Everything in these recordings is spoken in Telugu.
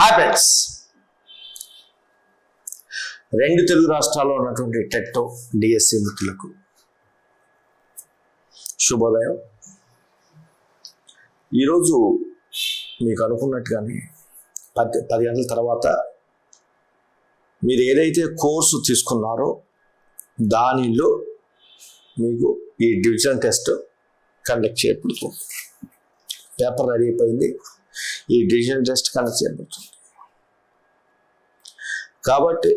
హ్యాపెన్స్ రెండు తెలుగు రాష్ట్రాల్లో ఉన్నటువంటి టెట్టో డిఎస్సి మిత్రులకు శుభోదయం. ఈరోజు మీకు అనుకున్నట్టుగానే పది పది గంటల తర్వాత మీరు ఏదైతే కోర్సు తీసుకున్నారో దానిలో మీకు ఈ డివిజన్ టెస్ట్ కండక్ట్ చేయబడుతుంది. పేపర్ రెడీ అయిపోయింది. ఈ డివిజన్ టెస్ట్ కనెక్ట్ చేయబడుతుంది కాబట్టి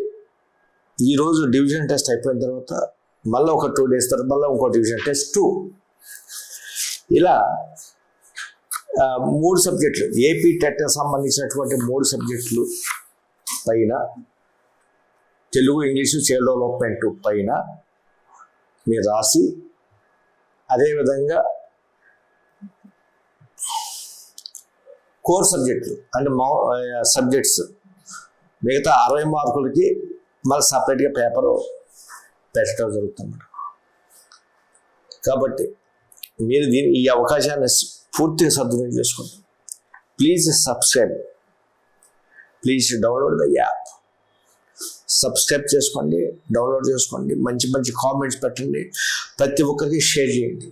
ఈరోజు డివిజన్ టెస్ట్ అయిపోయిన తర్వాత మళ్ళీ ఒక టూ డేస్ తర్వాత మళ్ళీ ఇంకో డివిజన్ టెస్ట్ టూ. ఇలా మూడు సబ్జెక్టులు ఏపీ టెట్ సంబంధించినటువంటి మూడు సబ్జెక్టులు పైన తెలుగు ఇంగ్లీషు చైల్డ్ డెవలప్మెంట్ పైన మీరు రాసి అదేవిధంగా కోర్ సబ్జెక్టులు అంటే మా సబ్జెక్ట్స్. మిగతా అరవై మార్కులకి మళ్ళీ సపరేట్గా పేపరు పెట్టడం జరుగుతుంది కాబట్టి మీరు దీని ఈ అవకాశాన్ని పూర్తిగా సద్వినియోగం చేసుకోండి. Please subscribe. Please download the app. Subscribe చేసుకోండి డౌన్లోడ్ చేసుకోండి మంచి మంచి కామెంట్స్ పెట్టండి ప్రతి ఒక్కరికి షేర్ చేయండి.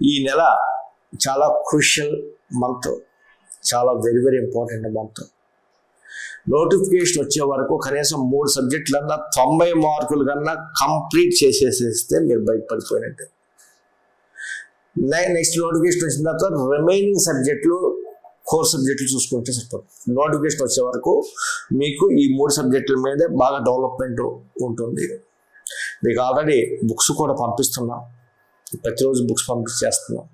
ఈ నెల చాలా క్రూషియల్ మంత్ చాలా very very important month notification వచ్చే వరకు కనీసం మూడు సబ్జెక్టులన్నా తొంభై మార్కులు కన్నా కంప్లీట్ చేసేసేస్తే మీరు బయటపడిపోయినట్టు నెక్స్ట్ నోటిఫికేషన్ వచ్చిన తర్వాత రిమైనింగ్ సబ్జెక్టులు కోర్ సబ్జెక్టులు చూసుకుంటే సరిపోతుంది. నోటిఫికేషన్ వచ్చే వరకు మీకు ఈ మూడు సబ్జెక్టుల మీదే బాగా డెవలప్మెంట్ ఉంటుంది. మీకు ఆల్రెడీ బుక్స్ కూడా పంపిస్తున్నాం. ప్రతిరోజు బుక్స్ పంపించేస్తున్నాం.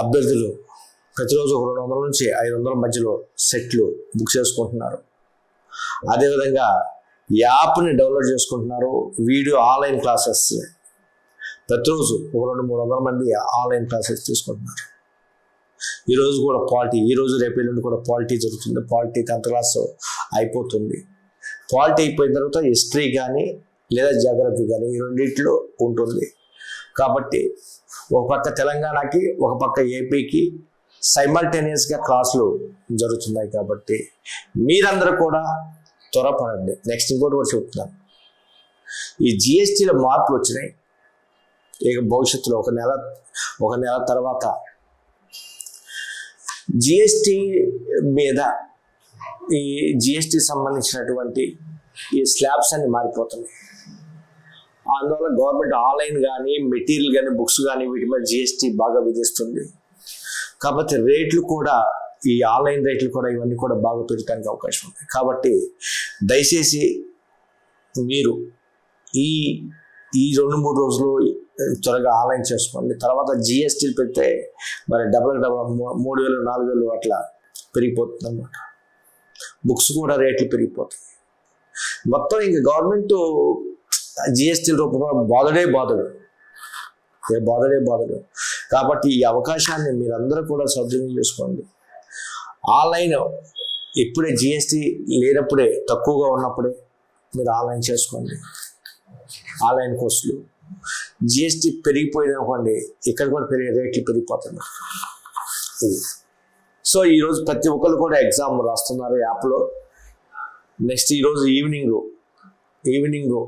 అభ్యర్థులు ప్రతిరోజు ఒక రెండు వందల నుంచి ఐదు వందల మధ్యలో సెట్లు బుక్ చేసుకుంటున్నారు. అదేవిధంగా యాప్ని డౌన్లోడ్ చేసుకుంటున్నారు. Video online classes. ప్రతిరోజు ఒక రెండు మూడు వందల మంది ఆన్లైన్ క్లాసెస్ తీసుకుంటున్నారు. ఈరోజు కూడా పాలిటీ ఈరోజు రేపు ఎల్లుండి కూడా పాలిటీ జరుగుతుంది. పాలిటీ టెన్త్ క్లాస్ అయిపోతుంది. పాలిటీ అయిపోయిన తర్వాత హిస్టరీ కానీ లేదా జాగ్రఫీ కానీ ఈ రెండింటిలో ఉంటుంది. కాబట్టి ఒక పక్క తెలంగాణకి ఒక పక్క ఏపీకి సైమల్టేనియస్గా క్లాసులు జరుగుతున్నాయి కాబట్టి మీరందరూ కూడా త్వరపడండి. నెక్స్ట్ ఇంకోటి కూడా చెప్తున్నాను. ఈ జిఎస్టీలో మార్పులు వచ్చినాయి. ఇక భవిష్యత్తులో ఒక నెల ఒక నెల తర్వాత జిఎస్టీ మీద ఈ జిఎస్టీ సంబంధించినటువంటి ఈ స్లాబ్స్ అన్ని మారిపోతున్నాయి. అందువల్ల గవర్నమెంట్ ఆన్లైన్ కానీ మెటీరియల్ కానీ బుక్స్ కానీ వీటి మీద జిఎస్టీ బాగా విధిస్తుంది. కాబట్టి రేట్లు కూడా ఈ ఆన్లైన్ రేట్లు కూడా ఇవన్నీ కూడా బాగా పెరగడానికి అవకాశం ఉంది. కాబట్టి దయచేసి మీరు ఈ ఈ రెండు మూడు రోజులు త్వరగా ఆన్లైన్ చేసుకోండి. తర్వాత జిఎస్టీలు పెడితే మరి డబల్ డబల్ మూడు వేలు నాలుగు వేలు అట్లా పెరిగిపోతుంది అనమాట బుక్స్ కూడా రేట్లు పెరిగిపోతాయి. మొత్తం ఇంక గవర్నమెంట్ జిఎస్టీ రూపంలో బాధడే బాధడు ఏ బాధడే బాధడు కాబట్టి ఈ అవకాశాన్ని మీరందరూ కూడా సద్వినియోగం చేసుకోండి. ఆన్లైన్ ఇప్పుడే జిఎస్టీ లేనప్పుడే తక్కువగా ఉన్నప్పుడే మీరు ఆన్లైన్ చేసుకోండి. ఆన్లైన్ కోర్సులు. జిఎస్టీ పెరిగిపోయింది అనుకోండి ఇక్కడ కూడా పెరిగే రేట్లు పెరిగిపోతుంది ఇది. సో ఈరోజు ప్రతి ఒక్కరు కూడా ఎగ్జామ్ రాస్తున్నారు యాప్లో. నెక్స్ట్ ఈరోజు ఈవినింగ్ ఈవినింగ్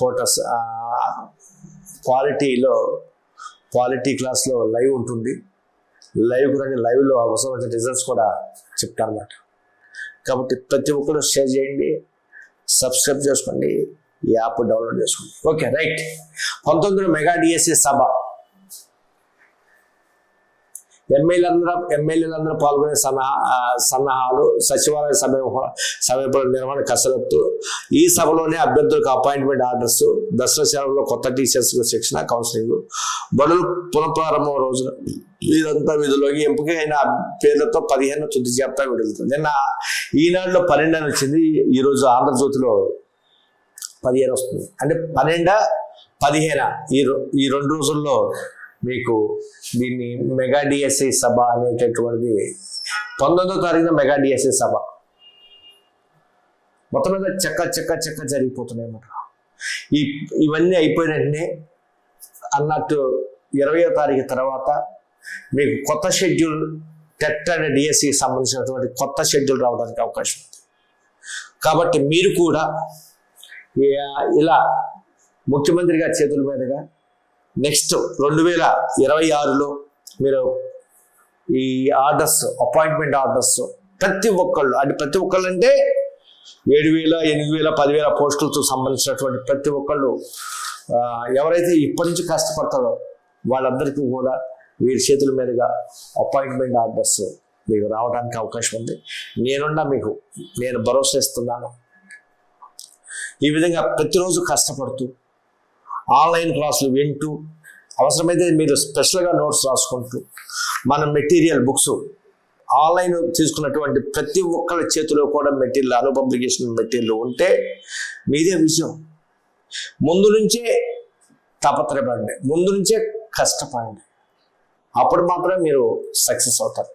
ఫోటోస్ క్వాలిటీలో క్వాలిటీ క్లాస్లో లైవ్ ఉంటుంది. లైవ్ కూడా లైవ్లో అవసరమైన రిజల్ట్స్ కూడా చెప్తాను అనమాట కాబట్టి ప్రతి ఒక్కరు షేర్ చేయండి సబ్స్క్రైబ్ చేసుకోండి ఈ యాప్ డౌన్లోడ్ చేసుకోండి. ఓకే రైట్ పంతొమ్మిది మెగా డిఎస్సి సభ. ఎమ్మెల్యేలందరూ ఎమ్మెల్యేలందరూ పాల్గొనే సన్నాహ సన్నాహాలు సచివాలయ సమయం సమీపంలో నిర్వహణ కసరత్తు ఈ సభలోనే అభ్యర్థులకు అపాయింట్మెంట్ ఆర్డర్స్ దసరా సెలవులో కొత్త టీచర్స్ శిక్షణ కౌన్సిలింగ్ బడులు పునఃప్రారంభం రోజున ఇదంతా విధుల్లోకి అయిన పేర్లతో పదిహేను తుది జాబితా వెళుతుంది నిన్న ఈనాడులో పన్నెండు అని వచ్చింది. ఈరోజు ఆంధ్రజ్యోతిలో పదిహేను వస్తుంది. అంటే పన్నెండ పదిహేన? ఈ రో- ఈ రెండు రోజుల్లో మీకు దీన్ని మెగా డిఎస్సి సభ అనేటటువంటిది పంతొమ్మిదో తారీఖున మెగా డిఎస్సి సభ. మొత్తం మీద చెక్క చెక్క చెక్క జరిగిపోతున్నాయి అన్నమాట. ఈ ఇవన్నీ అయిపోయిన వెంటనే అన్నట్టు ఇరవయో తారీఖు తర్వాత మీకు కొత్త షెడ్యూల్ టెట్ అండ్ డిఎస్సికి సంబంధించినటువంటి కొత్త షెడ్యూల్ రావడానికి అవకాశం ఉంది. కాబట్టి మీరు కూడా ఇలా ముఖ్యమంత్రి గారి చేతుల మీదుగా నెక్స్ట్ రెండు వేల ఇరవై ఆరులో మీరు ఈ ఆర్డర్స్ అపాయింట్మెంట్ ఆర్డర్స్ ప్రతి ఒక్కళ్ళు అంటే ప్రతి ఒక్కళ్ళు అంటే ఏడు వేల ఎనిమిది వేల పదివేల పోస్టులతో సంబంధించినటువంటి ప్రతి ఒక్కళ్ళు ఎవరైతే ఇప్పటి నుంచి కష్టపడతారో వాళ్ళందరికీ కూడా వీరి చేతుల మీదుగా అపాయింట్మెంట్ ఆర్డర్స్ మీకు రావడానికి అవకాశం ఉంది. నేనున్నా మీకు నేను భరోసా ఇస్తున్నాను. ఈ విధంగా ప్రతిరోజు కష్టపడుతూ ఆన్లైన్ క్లాసులు వింటూ అవసరమైతే మీరు స్పెషల్గా నోట్స్ రాసుకుంటూ మన మెటీరియల్ బుక్స్ ఆన్లైన్ తీసుకున్నటువంటి ప్రతి ఒక్కరి చేతిలో కూడా మెటీరియల్ అను పబ్లికేషన్ మెటీరియల్ ఉంటే మీదే విజయం. ముందు నుంచే తపత్రపడండి ముందు నుంచే కష్టపడండి. అప్పుడు మాత్రమే మీరు సక్సెస్ అవుతారు.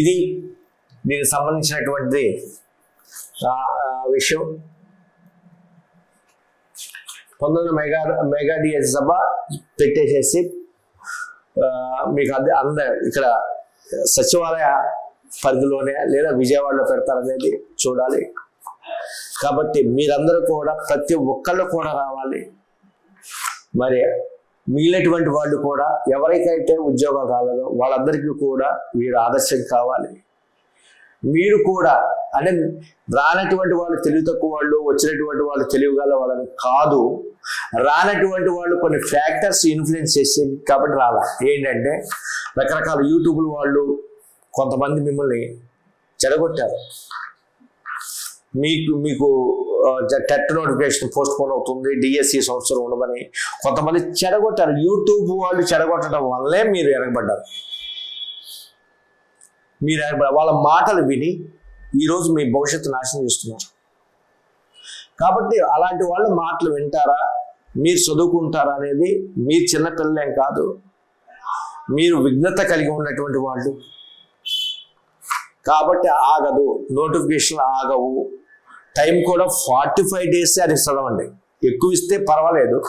ఇది దీనికి సంబంధించినటువంటి విషయం. పంతొమ్మిది మెగా మెగా డిఎస్ సభ పెట్టేసేసి మీకు అంద అంద ఇక్కడ సచివాలయ పరిధిలోనే లేదా విజయవాడలో పెడతారనేది చూడాలి. కాబట్టి మీరందరూ కూడా ప్రతి ఒక్కళ్ళు కూడా రావాలి. మరి మిగిలినటువంటి వాళ్ళు కూడా ఎవరికైతే ఉద్యోగం రాలేదో వాళ్ళందరికీ కూడా వీరు ఆదర్శం కావాలి. మీరు కూడా అంటే రానటువంటి వాళ్ళు తెలివి తక్కువ వాళ్ళు వచ్చినటువంటి వాళ్ళు తెలివిగల వాళ్ళని కాదు. రానటువంటి వాళ్ళు కొన్ని ఫ్యాక్టర్స్ ఇన్ఫ్లుయెన్స్ చేసే కాబట్టి రాలా ఏంటంటే రకరకాల యూట్యూబ్ల వాళ్ళు కొంతమంది మిమ్మల్ని చెడగొట్టారు. మీకు మీకు టెట్ నోటిఫికేషన్ పోస్ట్ పోన్ అవుతుంది డిఎస్సి సంవత్సరం ఉండమని కొంతమంది చెడగొట్టారు. యూట్యూబ్ వాళ్ళు చెడగొట్టడం వల్లే మీరు వెనకబడ్డారు మీరు వాళ్ళ మాటలు విని ఈరోజు మీ భవిష్యత్తు నాశనం చేస్తున్నారు. కాబట్టి అలాంటి వాళ్ళ మాటలు వింటారా? మీరు చదువుకుంటారా అనేది మీరు చిన్నపిల్లలేం కాదు. మీరు విఘ్నత కలిగి ఉన్నటువంటి వాళ్ళు. కాబట్టి ఆగదు. నోటిఫికేషన్ ఆగవు. టైం కూడా ఫార్టీ ఫైవ్ డేస్ అది చదవండి. ఎక్కువ ఇస్తే పర్వాలేదు.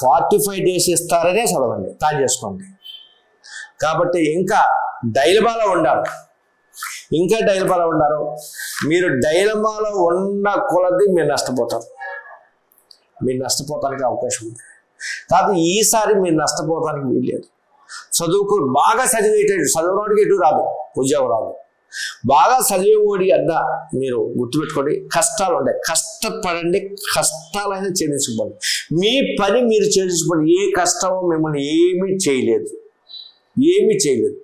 ఫార్టీ ఫైవ్ డేస్ ఇస్తారనే చదవండి. ప్లాన్ చేసుకోండి. కాబట్టి ఇంకా డైలమాలో ఉండాలి. ఇంకా డైలమాలో ఉండరు. మీరు డైలమాలో ఉన్న కొలది మీరు నష్టపోతారు. మీరు నష్టపోతానికి అవకాశం ఉంది. కాదు ఈసారి మీరు నష్టపోతానికి వీల్లేదు. చదువుకు బాగా చదివేటట్టు చదవడానికి ఎటు రాదు ఉద్యోగం రాదు. బాగా చదివేవాడి అద్ద మీరు గుర్తుపెట్టుకోండి కష్టాలు ఉంటాయి. కష్టపడండి కష్టాలైనా ఛేదించుకోండి మీ పని మీరు చేయించుకోండి ఏ కష్టమో మిమ్మల్ని ఏమీ చేయలేదు. ఏమీ చేయలేదు.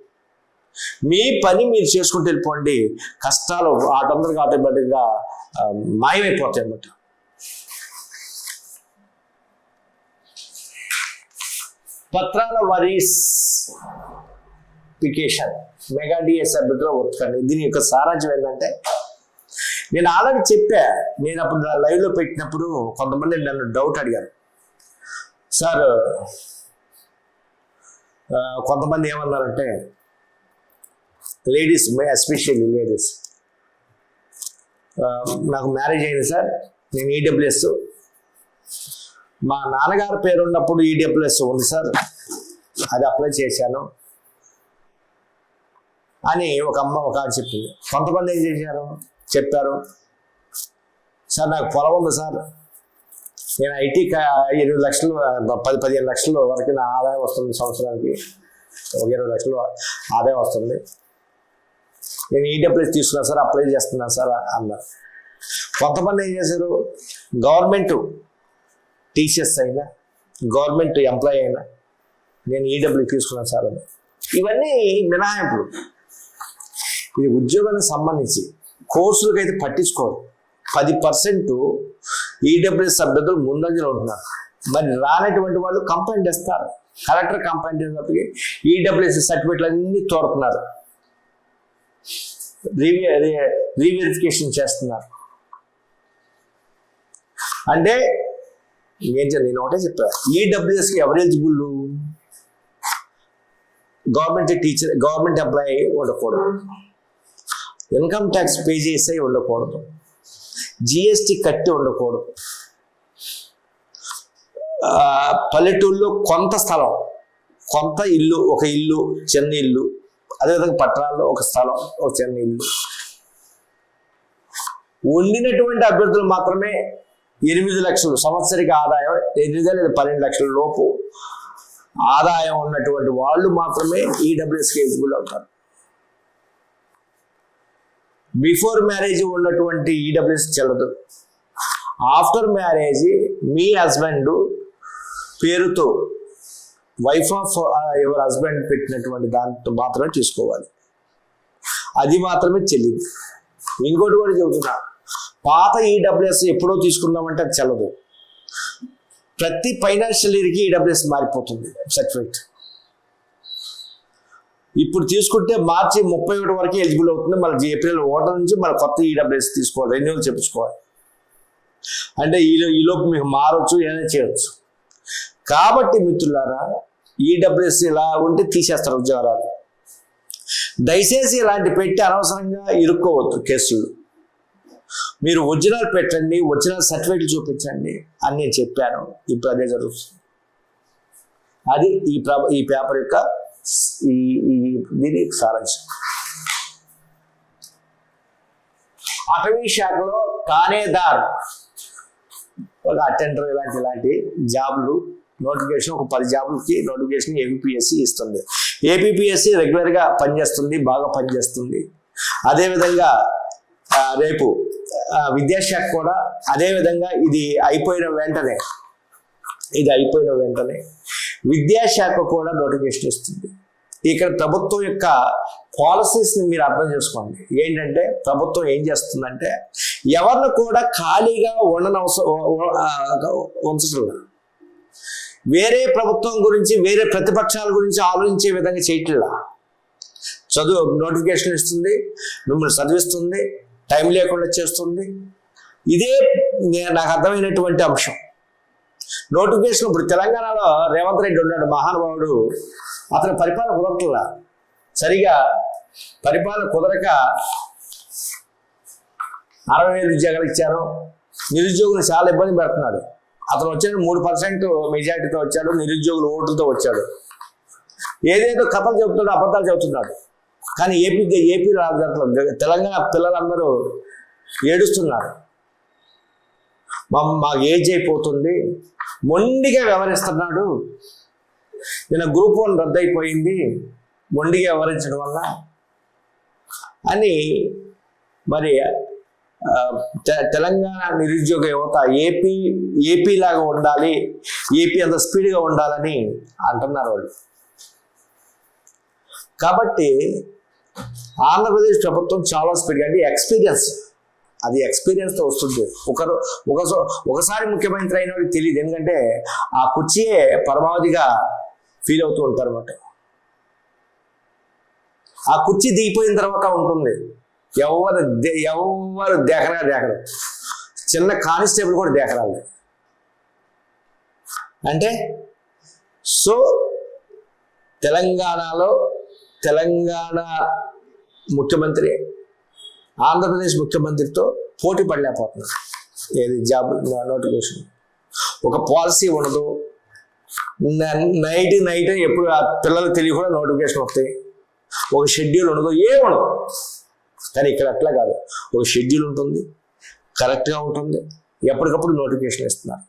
మీ పని మీరు చేసుకుంటూ వెళ్ళిపోండి. కష్టాలు ఆటోమేటిక్గా ఆటోమేటిక్గా మాయమైపోతాయి అన్నమాట. పత్రాల వరీస్ అప్లికేషన్ మెగా డిఎస్ అభ్యర్థిలో ఒప్పుకండి దీని యొక్క సారాంశం ఏంటంటే నేను ఆల్రెడీ చెప్పా నేను అప్పుడు లైవ్లో పెట్టినప్పుడు కొంతమంది నన్ను డౌట్ అడిగారు. సార్ కొంతమంది ఏమన్నారంటే లేడీస్ ఎస్పెషల్లీ లేడీస్ నాకు మ్యారేజ్ అయింది సార్. నేను ఈడబ్ల్యూఎస్ మా నాన్నగారు పేరు ఉన్నప్పుడు ఈడబ్ల్యూఎస్ ఉంది సార్. అది అప్లై చేశాను. అని ఒక అమ్మ ఒక ఆమె చెప్పింది. కొంతమంది ఏం చేశారు? చెప్పారు. సార్ నాకు పొలం ఉంది సార్. నేను ఐటీ ఇరవై లక్షలు పది పదిహేను లక్షలు వరకు నా ఆదాయం వస్తుంది సంవత్సరానికి. ఒక ఇరవై లక్షలు ఆదాయం వస్తుంది. నేను ఈడబ్ల్యూఎస్ తీసుకున్నా సార్ అప్లై చేస్తున్నా సార్ అన్నారు కొంతమంది ఏం చేశారు? గవర్నమెంట్ టీచర్స్ అయినా గవర్నమెంట్ ఎంప్లాయ్ అయినా నేను ఈడబ్ల్యూ తీసుకున్నాను సార్ అని. ఇవన్నీ మినహాయింపులు. ఇది ఉద్యోగానికి సంబంధించి కోర్సులకు అయితే పట్టించుకోరు. పది పర్సెంట్ ఈడబ్ల్యూఎస్ అభ్యర్థులు ముందంజలో ఉంటున్నారు. మరి రానటువంటి వాళ్ళు కంప్లైంట్ ఇస్తారు. కలెక్టర్ కంప్లైంట్ చేసినప్పటికీ ఈడబ్ల్యూఎస్ సర్టిఫికేట్లు అన్నీ తోడుతున్నారు రీవెరిఫికేషన్ చేస్తున్నారు. అంటే ఏం నేను ఒకటే చెప్పా. ఈడబ్ల్యూఎస్కి ఎవరు eligible government teacher government employee ఉండకూడదు. ఇన్కమ్ ట్యాక్స్ పే చేసే ఉండకూడదు. జిఎస్టి కట్టి ఉండకూడదు. ఆ, పల్లెటూళ్ళలో కొంత స్థలం కొంత ఇల్లు ఒక ఇల్లు చిన్న ఇల్లు అదేవిధంగా పట్టణాల్లో ఒక స్థలం ఒక చిన్న ఇల్లు. ఉండినటువంటి అభ్యర్థులు మాత్రమే ఎనిమిది లక్షలు సంవత్సరిక ఆదాయం ఎనిమిది లేదా పన్నెండు లక్షల లోపు ఆదాయం ఉన్నటువంటి వాళ్ళు మాత్రమే ఈడబ్ల్యూఎస్కి ఎలిజిబుల్ అవుతారు. బిఫోర్ మ్యారేజ్ ఉన్నటువంటి ఈడబ్ల్యూఎస్ చెల్లదు. ఆఫ్టర్ మ్యారేజ్ మీ హస్బెండ్ పేరుతో వైఫ్ ఆఫ్ ఎవర్ హస్బెండ్ పెట్టినటువంటి దాంతో మాత్రమే తీసుకోవాలి అది మాత్రమే చెల్లింది. ఇంకోటి కూడా చెబుతున్నా. పాత ఈడబ్ల్యూఎస్ ఎప్పుడో తీసుకున్నామంటే అది చెల్లదు. ప్రతి ఫైనాన్షియల్ ఇయర్కి ఈడబ్ల్యూఎస్ మారిపోతుంది సర్టిఫికేట్. ఇప్పుడు తీసుకుంటే మార్చి ముప్పై ఒకటి వరకు ఎలిజిబుల్ అవుతుంది. మళ్ళీ ఏప్రిల్ ఓటర్ నుంచి మళ్ళీ కొత్త ఈడబ్ల్యూఎస్ తీసుకోవాలి. రెన్యూవల్ చెప్పుకోవాలి అంటే ఈలో ఈలోపు మీకు మారొచ్చు ఏదైనా చేయొచ్చు. కాబట్టి మిత్రులారా ఈడబ్ల్యూఎస్ ఇలా ఉంటే తీసేస్తారు ఉద్యోగాలు దయచేసి ఇలాంటి పెట్టి అనవసరంగా ఇరుక్కోవద్దు కేసులు. మీరు ఒరిజినల్ పెట్టండి ఒరిజినల్ సర్టిఫికేట్ చూపించండి అని నేను చెప్పాను. ఇప్పుడు అదే జరుగుతుంది. అది ఈ ఈ పేపర్ యొక్క ఈ ఈ దీని సారాంశం. అటవీ శాఖలో కానేదార్ ఒక అటెండర్ ఇలాంటి ఇలాంటి జాబ్లు నోటిఫికేషన్ ఒక పది జాబులకి నోటిఫికేషన్ ఏపీఎస్సి ఇస్తుంది. ఏపీఎస్సి రెగ్యులర్గా పనిచేస్తుంది బాగా పనిచేస్తుంది. అదేవిధంగా రేపు విద్యాశాఖ కూడా అదేవిధంగా ఇది అయిపోయిన వెంటనే ఇది అయిపోయిన వెంటనే విద్యాశాఖ కూడా నోటిఫికేషన్ ఇస్తుంది. ఇక్కడ ప్రభుత్వం యొక్క పాలసీస్ని మీరు అర్థం చేసుకోండి. ఏంటంటే ప్రభుత్వం ఏం చేస్తుందంటే ఎవరిని కూడా ఖాళీగా ఉండనవసరం ఉంచడం వేరే ప్రభుత్వం గురించి వేరే ప్రతిపక్షాల గురించి ఆలోచించే విధంగా చేయట్లా. చదువు నోటిఫికేషన్ ఇస్తుంది మిమ్మల్ని చదివిస్తుంది టైం లేకుండా చేస్తుంది. ఇదే నాకు అర్థమైనటువంటి అంశం. నోటిఫికేషన్ ఇప్పుడు తెలంగాణలో రేవంత్ రెడ్డి ఉన్నాడు మహానుభావుడు. అతని పరిపాలన కుదరట్లా? సరిగా పరిపాలన కుదరక అరవై వేలు ఉద్యోగాలు ఇచ్చారు. నిరుద్యోగులు చాలా ఇబ్బంది పెడుతున్నాడు. అతను వచ్చాడు మూడు పర్సెంట్ మెజార్టీతో వచ్చాడు నిరుద్యోగులు ఓటుతో వచ్చాడు. ఏదేదో కథలు చెబుతున్నాడు అబద్ధాలు చెబుతున్నాడు. కానీ ఏపీ ఏపీ రాజధాని తెలంగాణ పిల్లలందరూ ఏడుస్తున్నారు. మా మాకు ఏజ్ అయిపోతుంది. మొండిగా వ్యవహరిస్తున్నాడు. నిన్న గ్రూప్ వన్ రద్దయిపోయింది. మొండిగా వ్యవహరించడం వల్ల అని మరి తెలంగాణ నిరుద్యోగ యువత ఏపీ ఏపీ లాగా ఉండాలి ఏపీ అంత స్పీడ్గా ఉండాలని అంటున్నారు వాళ్ళు. కాబట్టి ఆంధ్రప్రదేశ్ ప్రభుత్వం చాలా స్పీడ్గా అంటే ఎక్స్పీరియన్స్ అది ఎక్స్పీరియన్స్తో వస్తుంది. ఒకరు ఒక ఒకసారి ముఖ్యమంత్రి అయిన వాడికి తెలియదు ఎందుకంటే ఆ కుర్చీయే పరమావధిగా ఫీల్ అవుతూ ఉంటారు అన్నమాట. ఆ కుర్చీ దిగిపోయిన తర్వాత ఉంటుంది. ఎవరు దే- ఎవరు దేకరా దేకరు. చిన్న కానిస్టేబుల్ కూడా దేకరాలి. అంటే సో తెలంగాణలో తెలంగాణ ముఖ్యమంత్రి ఆంధ్రప్రదేశ్ ముఖ్యమంత్రితో పోటీ పడలేకపోతున్నారు. ఏది జాబ్ నోటిఫికేషన్. ఒక పాలసీ ఉండదు. నైట్ నైట్ ఎప్పుడు ఆ పిల్లలకు తెలియకుండా నోటిఫికేషన్ వస్తాయి. ఒక షెడ్యూల్ ఉండదు. ఏ ఉండదు. కానీ ఇక్కడ అట్లా కాదు. ఒక షెడ్యూల్ ఉంటుంది కరెక్ట్గా ఉంటుంది ఎప్పటికప్పుడు నోటిఫికేషన్ ఇస్తున్నారు.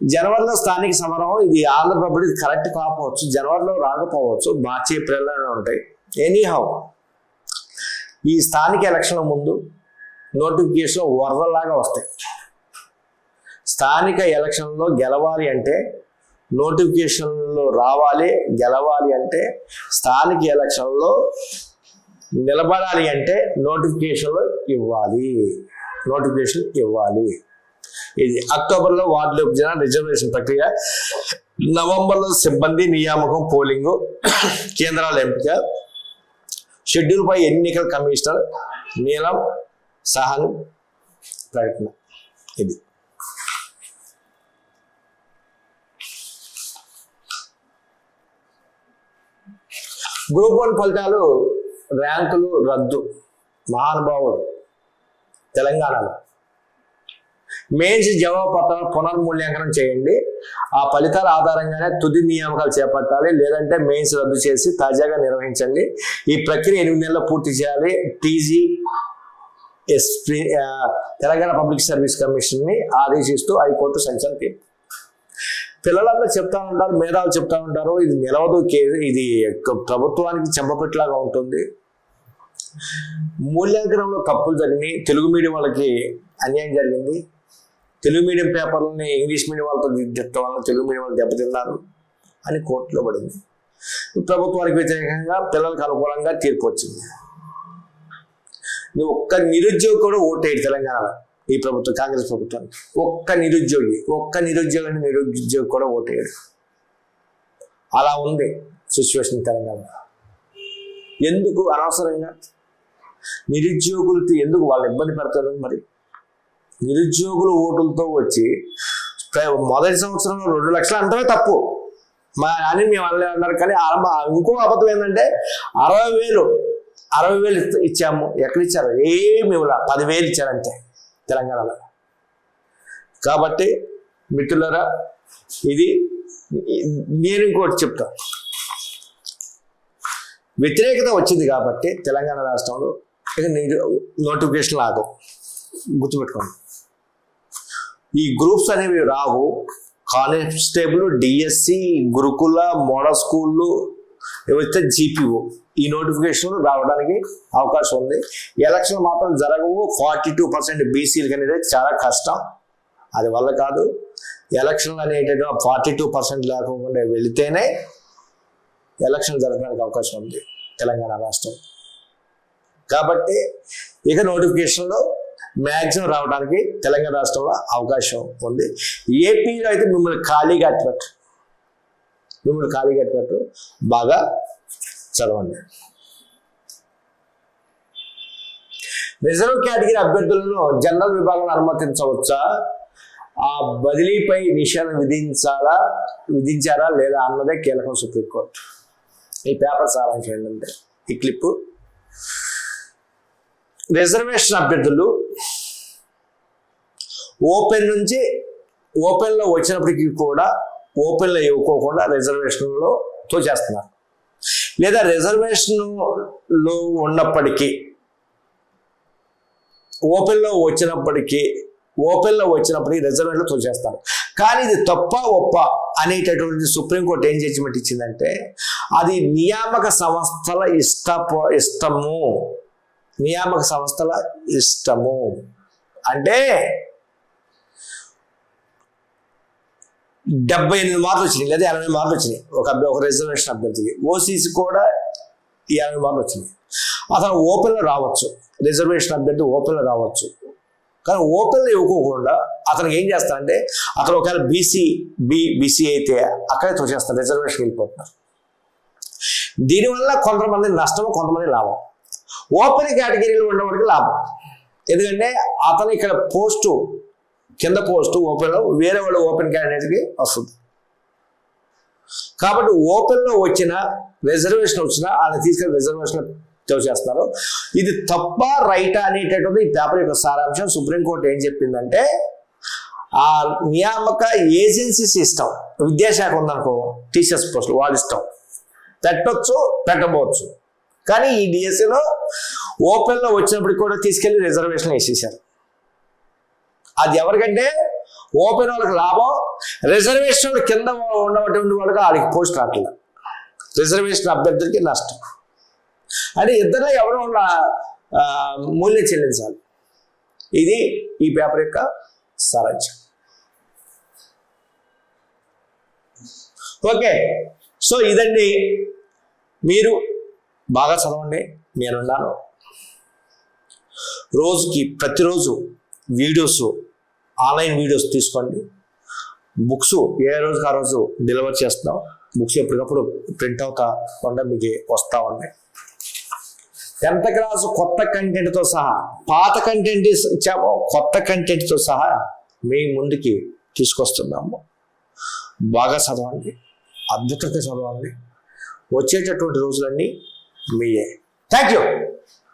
జనవరిలో స్థానిక సమరం ఇది ఆంధ్రప్రదేశ్ కరెక్ట్ కాకపోవచ్చు జనవరిలో రాకపోవచ్చు మార్చి ఏప్రిల్లోనే ఉంటాయి. ఎనీహౌ ఈ స్థానిక ఎలక్షన్ల ముందు నోటిఫికేషన్ వరదలాగా వస్తాయి. స్థానిక ఎలక్షన్లో గెలవాలి అంటే నోటిఫికేషన్లో రావాలి గెలవాలి అంటే స్థానిక ఎలక్షన్లో నిలబడాలి అంటే నోటిఫికేషన్లు ఇవ్వాలి. నోటిఫికేషన్ ఇవ్వాలి. ఇది అక్టోబర్లో వార్డుల విభజన రిజర్వేషన్ ప్రక్రియ. నవంబర్లో సిబ్బంది నియామకం పోలింగు కేంద్రాల ఎంపిక. షెడ్యూల్పై ఎన్నికల కమిషనర్ నీలం సహన్ ప్రకటన. ఇది. గ్రూప్ వన్ ఫలితాలు ర్యాంకులు రద్దు. మహానుభావుడు. తెలంగాణలో. మెయిన్స్ జవాబు పత్రాల పునర్మూల్యాంకనం చేయండి. ఆ ఫలితాల ఆధారంగానే తుది నియామకాలు చేపట్టాలి. లేదంటే మెయిన్స్ రద్దు చేసి తాజాగా నిర్వహించండి. ఈ ప్రక్రియ ఎనిమిది నెలల్లో పూర్తి చేయాలి. TG S Telangana public service కమిషన్ని ఆదేశిస్తూ హైకోర్టు సంచలన తీర్పు. పిల్లలందరూ చెప్తా ఉంటారు మేధావులు చెప్తా ఉంటారు ఇది నిలవదు కే- ఇది ప్రభుత్వానికి చెంపపెట్టలాగా ఉంటుంది. మూల్యాంకనంలో తప్పులు జరిగినాయి తెలుగు మీడియం వాళ్ళకి అన్యాయం జరిగింది. తెలుగు మీడియం పేపర్లని ఇంగ్లీష్ మీడియం వాళ్ళతో దిద్దటం వల్ల తెలుగు మీడియం వాళ్ళు దెబ్బతిన్నారు అని కోర్టులో పడింది. ప్రభుత్వానికి వ్యతిరేకంగా పిల్లలకు అనుకూలంగా తీర్పు వచ్చింది. నువ్వు ఒక్క నిరుద్యోగి కూడా ఓటేడు తెలంగాణలో. ఈ ప్రభుత్వం కాంగ్రెస్ ప్రభుత్వానికి ఒక్క నిరుద్యోగి ఒక్క నిరుద్యోగిని నిరుద్యోగి కూడా ఓటేయడు. అలా ఉంది సిచ్యువేషన్ తెలంగాణ. ఎందుకు అనవసరంగా? నిరుద్యోగులతో ఎందుకు వాళ్ళు ఇబ్బంది పెడతారు మరి? నిరుద్యోగుల ఓటులతో వచ్చి మొదటి సంవత్సరంలో రెండు లక్షలు అంటమే తప్పు. మా అని మేము అనలే అన్నారు కానీ ఆరంభ ఇంకో అబద్ధం ఏంటంటే అరవై వేలు అరవై వేలు ఇచ్చాము. ఎక్కడ ఇచ్చారు? ఏమి ఇవ్వలే. పదివేలు ఇచ్చారంతే తెలంగాణలో. కాబట్టి మిత్రులరా ఇది నేను ఇంకోటి చెప్తా. వ్యతిరేకత వచ్చింది కాబట్టి తెలంగాణ రాష్ట్రంలో ఇక నోటిఫికేషన్ ఆగవు గుర్తుపెట్టుకోండి. ఈ గ్రూప్స్ అనేవి రావు. కానిస్టేబుల్ డిఎస్సి గురుకుల మోడల్ స్కూళ్ళు ఎవరైతే జీపీఓ ఈ నోటిఫికేషన్ రావడానికి అవకాశం ఉంది. ఎలక్షన్ మాత్రం జరగవు. ఫార్టీ టూ పర్సెంట్ బీసీలకి అనేది చాలా కష్టం. అది వల్ల కాదు. ఎలక్షన్లు అనేటటువంటి ఫార్టీ టూ పర్సెంట్ లేకుండా వెళితేనే ఎలక్షన్ జరగడానికి అవకాశం ఉంది తెలంగాణ రాష్ట్రం. కాబట్టి ఇక నోటిఫికేషన్లో మ్యాక్సిమం రావడానికి తెలంగాణ రాష్ట్రంలో అవకాశం ఉంది. ఏపీలో అయితే మిమ్మల్ని ఖాళీగా అట్టిపెట్టు మిమ్మల్ని ఖాళీగా కట్టినట్టు బాగా చదవండి. రిజర్వ్ కేటగిరీ అభ్యర్థులను జనరల్ విభాగం అనుమతించవచ్చా? ఆ బదిలీపై నిషేధం విధించాలా విధించారా లేదా అన్నదే కీలకం సుప్రీంకోర్టు. ఈ పేపర్ సారాంశం ఏంటంటే ఈ క్లిప్పు. రిజర్వేషన్ అభ్యర్థులు ఓపెన్ నుంచి ఓపెన్లో వచ్చినప్పటికీ కూడా ఓపెన్లో ఇవ్వకోకుండా రిజర్వేషన్లో తోచేస్తున్నారు లేదా రిజర్వేషన్లో ఉన్నప్పటికీ ఓపెన్లో వచ్చినప్పటికీ ఓపెన్లో వచ్చినప్పటికీ రిజర్వేషన్లో తోచేస్తారు కానీ ఇది తప్ప ఒప్ప అనేటటువంటి సుప్రీంకోర్టు ఏం జడ్జిమెంట్ ఇచ్చిందంటే అది నియామక సంస్థల ఇష్ట ఇష్టము. నియామక సంస్థల ఇష్టము. అంటే డెబ్బై ఎనిమిది మార్కులు వచ్చినాయి లేదా ఎనభై మార్కులు వచ్చినాయి. ఒక ఒక రిజర్వేషన్ అభ్యర్థికి. ఓసీసీ కూడా ఎనభై మార్కులు వచ్చినాయి. అతను ఓపెన్లో రావచ్చు. రిజర్వేషన్ అభ్యర్థి ఓపెన్లో రావచ్చు. కానీ ఓపెన్లో ఇవ్వకోకుండా అతనికి ఏం చేస్తారంటే అతను ఒకవేళ బీసీ బి బీసీ అయితే అక్కడే తోచేస్తారు రిజర్వేషన్ వెళ్ళిపోతున్నారు దీనివల్ల కొంతమంది నష్టం కొంతమంది లాభం. ఓపెన్ కేటగిరీలో ఉన్నవాడికి లాభం. ఎందుకంటే అతను ఇక్కడ పోస్టు కింద పోస్టు ఓపెన్లో వేరే వాళ్ళు ఓపెన్ క్యాండిడేట్కి వస్తుంది. కాబట్టి ఓపెన్లో వచ్చిన రిజర్వేషన్ వచ్చిన వాళ్ళని తీసుకెళ్ళి రిజర్వేషన్ చేస్తున్నారు. ఇది తప్ప రైటా అనేటటువంటి ఈ పేపర్ యొక్క సారాంశం. సుప్రీంకోర్టు ఏం చెప్పిందంటే ఆ నియామక ఏజెన్సీస్ ఇష్టం విద్యాశాఖ ఉందనుకో టీచర్స్ పోస్ట్ వాళ్ళు ఇష్టం. పెట్టొచ్చు పెట్టబోవచ్చు. కానీ ఈ డిఎస్సిలో ఓపెన్లో వచ్చినప్పటికి కూడా తీసుకెళ్ళి రిజర్వేషన్ వేసేసారు అది ఎవరికంటే ఓపెన్ వాళ్ళకి లాభం రిజర్వేషన్ కింద ఉన్నటువంటి వాళ్ళకి వాళ్ళకి పోస్ట్ రావట్లేదు. రిజర్వేషన్ అభ్యర్థులకి నష్టం. అంటే ఇద్దరు ఎవరో ఉన్న మూల్యం చెల్లించాలి. ఇది ఈ పేపర్ యొక్క సారాంశం. ఓకే. సో ఇదండి. మీరు బాగా చదవండి. నేనున్నాను. రోజుకి ప్రతిరోజు వీడియోస్ ఆన్లైన్ వీడియోస్ తీసుకోండి. బుక్స్ ఏ రోజుకి ఆ రోజు డెలివర్ చేస్తున్నాం బుక్స్ ఎప్పటికప్పుడు ప్రింట్ అవుతా ఉండ మీకు వస్తూ ఉన్నాయి. టెన్త్ క్లాస్ కొత్త కంటెంట్తో సహా పాత కంటెంట్ ఇచ్చామో కొత్త కంటెంట్తో సహా మీ ముందుకి తీసుకొస్తున్నాము. బాగా చదవండి. అద్భుతంగా చదవండి. వచ్చేటటువంటి రోజులన్నీ మీయే. Thank you